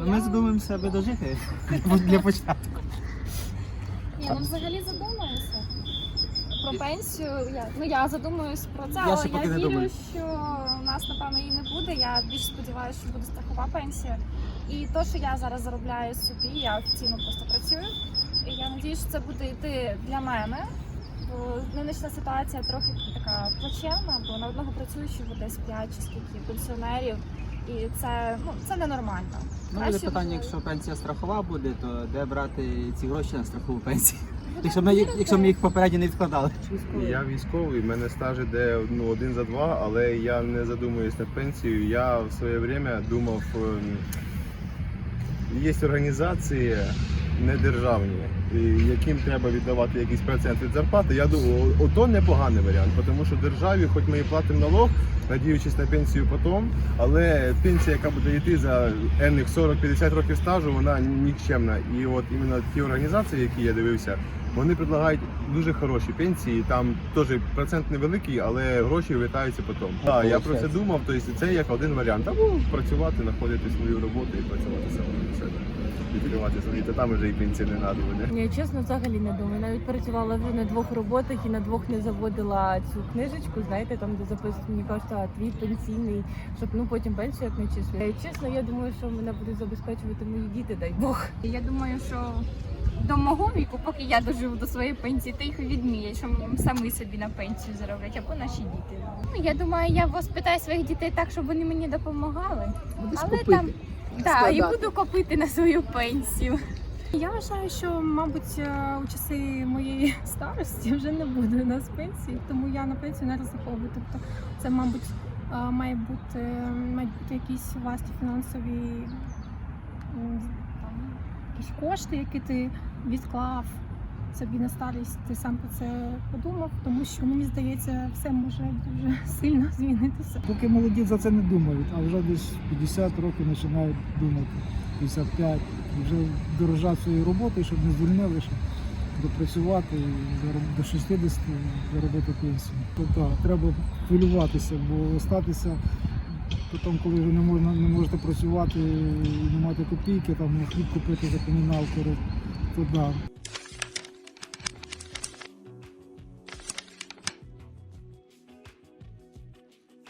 Ну, Ми задумуємо себе дожити для початку. Ні, ну взагалі задумаюся. Про пенсію, я, ну я задумуюсь про це, але я вірю, думаю. що у нас напевно її не буде. Я більш сподіваюся, що буде страхова пенсія. І то, що я зараз заробляю собі, я офіційно просто працюю. І я надіюсь, що це буде йти для мене. Бо нинішня ситуація трохи така плачевна, бо на одного працюючого десь 5 чи скільки пенсіонерів. І це ну це ненормально. Ну, буде питання, якщо пенсія страхова буде, то де брати ці гроші на страхову пенсію? Якщо ми, їх- якщо ми їх попередньо не відкладали. Я військовий, в мене стаж іде ну, один за два, але я не задумуюсь на пенсію. Я в своє время думав, ем, є організації недержавні, і яким треба віддавати якийсь процент від зарплати. Я думаю, ото непоганий варіант, тому що державі, хоч ми і платимо налог, надіючись на пенсію потім, але пенсія, яка буде йти за енних 40-50 років стажу, вона нікчемна. І от іменно ті організації, які я дивився, вони предлагають дуже хороші пенсії. Там теж процент невеликий, але гроші вертаються потім. Так, я про це думав. Тобто це як один варіант. Або працювати, знаходити свою роботу і працювати себе. Свої, то там вже і пенсії не треба буде. Ні, чесно, взагалі не думаю. Навіть працювала вже на двох роботах і на двох не заводила цю книжечку, знаєте, там де записано, мені кажуть, а твій пенсійний, щоб ну потім пенсію як не числю. Чесно, я думаю, що мене будуть забезпечувати мої діти, дай Бог. Я думаю, що до мого віку, поки я доживу до своєї пенсії, то їх відміють, що самі собі на пенсію зароблять, або наші діти. Ну, я думаю, я воспитаю своїх дітей так, щоб вони мені допомагали. Але там да, і буду копити на свою пенсію. Я вважаю, що, мабуть, е, у часи моєї старості вже не буде у нас пенсії, тому я на пенсію не розраховую. Тобто це, мабуть, е, має бути, мають бути якісь власні фінансові там, якісь кошти, які ти відклав собі на старість, ти сам про це подумав, тому що мені здається, все може дуже сильно змінитися. Поки молоді за це не думають, а вже десь 50 років починають думати, 55, і вже дорожать своєю роботою, щоб не звільнили, щоб допрацювати до 60 заробити пенсію. Тобто треба хвилюватися, бо остатися потім, коли вже не можна не можете працювати і не мати копійки, там хліб купити за комуналку, то да.